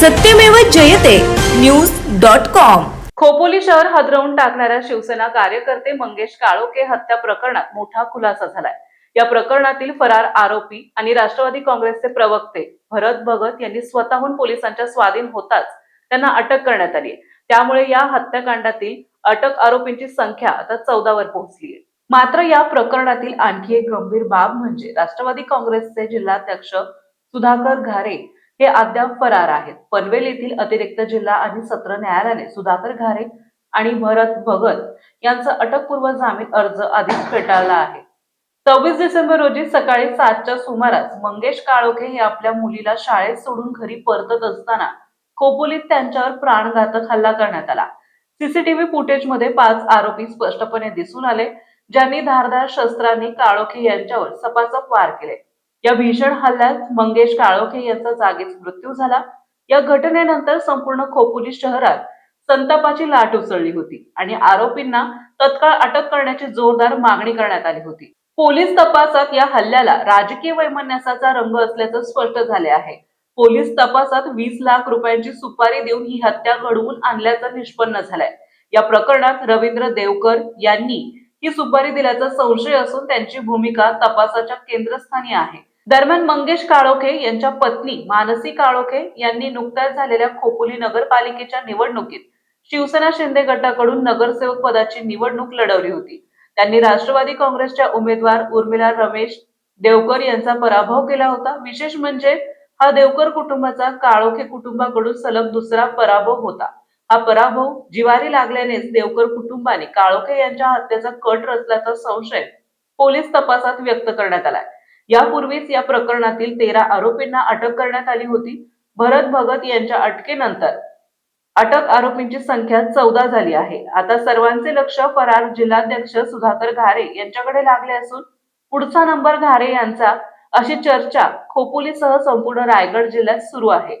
Satyamev Jayate. News dot com. Khopoli शहर हादरवून टाकणाऱ्या शिवसेना कार्यकर्ते मंगेश काळोके हत्या प्रकरणात मोठा खुलासा झालाय. या प्रकरणातील फरार आरोपी आणि राष्ट्रवादी काँग्रेसचे प्रवक्ते भरत भगत यांनी स्वतःहून पोलिसांच्या स्वाधीन होताच त्यांना अटक करण्यात आली त्यामुळे या हत्याकांडातील अटक आरोपींची संख्या आता चौदावर पोहोचली आहे मात्र या प्रकरणातील आणखी एक गंभीर बाब म्हणजे राष्ट्रवादी काँग्रेसचे जिल्हाध्यक्ष सुधाकर घारे हे अद्याप फरार आहेत. पनवेल येथील अतिरिक्त जिल्हा आणि सत्र न्यायालयाने सुधाकर घारे आणि भरत भगत यांचा अटकपूर्व जामीन अर्ज आधीच फेटाळला आहे. सव्वीस डिसेंबर रोजी सकाळी सातच्या सुमारास मंगेश काळोखे हे आपल्या मुलीला शाळेत सोडून घरी परतत असताना खोपोलीत त्यांच्यावर प्राणघातक हल्ला करण्यात आला. सीसीटीव्ही फुटेजमध्ये पाच आरोपी स्पष्टपणे दिसून आले ज्यांनी धारदार शस्त्रांनी काळोखे यांच्यावर सपासप वार केले. या भीषण हल्ल्यात मंगेश काळोखे यांचा जागीच मृत्यू झाला. या घटनेनंतर संपूर्ण खोपोली शहरात संतापाची लाट उसळली होती आणि आरोपींना तत्काळ अटक करण्याची जोरदार मागणी करण्यात आली होती. पोलीस तपासात या हल्ल्याला राजकीय वैमनस्याचा रंग असल्याचं स्पष्ट झाले आहे. पोलीस तपासात वीस लाख रुपयांची सुपारी देऊन ही हत्या घडवून आणल्याचं निष्पन्न झालंय. या प्रकरणात रवींद्र देवकर यांनी ही सुपारी दिल्याचा संशय असून त्यांची भूमिका तपासाच्या केंद्रस्थानी आहे. दरम्यान मंगेश काळोखे यांच्या पत्नी मानसी काळोखे यांनी नुकत्याच झालेल्या खोपोली नगरपालिकेच्या निवडणुकीत शिवसेना शिंदे गटाकडून नगरसेवक पदाची निवडणूक लढवली होती. त्यांनी राष्ट्रवादी काँग्रेसच्या उमेदवार उर्मिला रमेश देवकर यांचा पराभव केला होता. विशेष म्हणजे हा देवकर कुटुंबाचा काळोखे कुटुंबाकडून सलग दुसरा पराभव होता. हा पराभव जिवारी लागल्यानेच देवकर कुटुंबाने काळोखे यांच्या हत्येचा कट रचल्याचा संशय पोलीस तपासात व्यक्त करण्यात आलाय. यापूर्वीच या प्रकरणातील तेरा आरोपींना अटक करण्यात आली होती. भरत भगत यांच्या अटकेनंतर अटक आरोपींची संख्या चौदा झाली आहे. आता सर्वांचे लक्ष फरार जिल्हाध्यक्ष सुधाकर घारे यांच्याकडे लागले असून पुढचा नंबर घारे यांचा अशी चर्चा खोपोलीसह संपूर्ण रायगड जिल्ह्यात सुरू आहे.